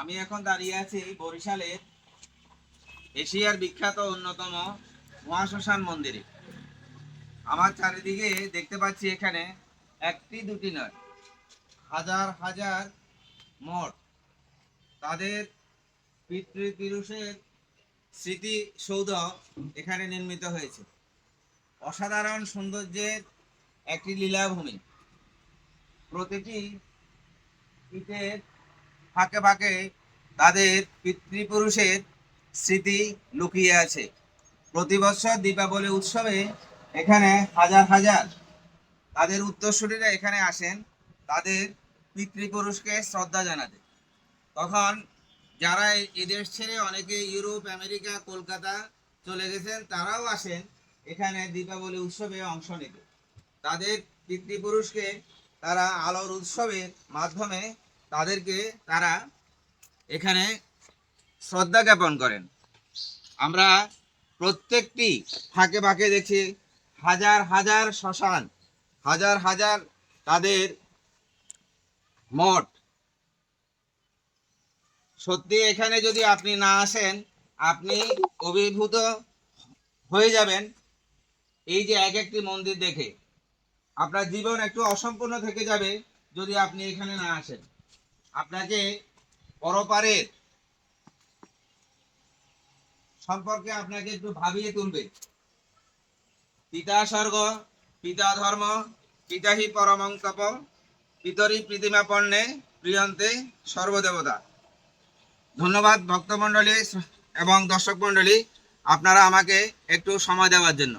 আমি এখন দাঁড়িয়ে আছি বরিশালের এশিয়ার বিখ্যাত অন্যতম মহাশ্মশান মন্দিরে। আমার চারিদিকে দেখতে পাচ্ছি এখানে একটি দুটি নয়, হাজার হাজার মঠ। তাদের পিতৃপুরুষের স্মৃতিসৌধ এখানে নির্মিত হয়েছে। অসাধারণ সৌন্দর্যের একটি লীলাভূমি। প্রতিটি ইটের ফাঁকে ফাঁকে তাদের পিতৃপুরুষের স্মৃতি লুকিয়ে আছে। প্রতি বছর দীপাবলি উৎসবে এখানে হাজার হাজার তাদের উত্তরসূরিরা এখানে আসেন, তাদের পিতৃপুরুষকে শ্রদ্ধা জানাতে। তখন যারা এদেশ ছেড়ে অনেকে ইউরোপ, আমেরিকা, কলকাতা চলে গেছেন, তারাও আসেন এখানে দীপাবলি উৎসবে অংশ নিতে। তাদের পিতৃপুরুষকে তারা আলোর উৎসবের মাধ্যমে তাদেরকে তারা এখানে শ্রদ্ধা জ্ঞাপন করেন। আমরা প্রত্যেকটি ফাঁকে ফাঁকে দেখছি, হাজার হাজার শ্মশান, হাজার হাজার তাদের মঠ। সত্যি এখানে যদি আপনি না আসেন, আপনি অভিভূত হয়ে যাবেন এই যে এক একটি মন্দির দেখে। আপনার জীবন একটু অসম্পূর্ণ থেকে যাবে যদি আপনি এখানে না আসেন। আপনাকে পরপারের সম্পর্কে আপনাকে একটু ভাবিয়ে তুলবে। পিতা স্বর্গ, পিতা ধর্ম, পিতা হি পরমং তপ পিতরি প্রীতিমা পণ্যে প্রিয়ন্তে সর্বদেবতা। ধন্যবাদ ভক্তমণ্ডলী এবং দর্শক মণ্ডলী, আপনারা আমাকে একটু সময় দেওয়ার জন্য।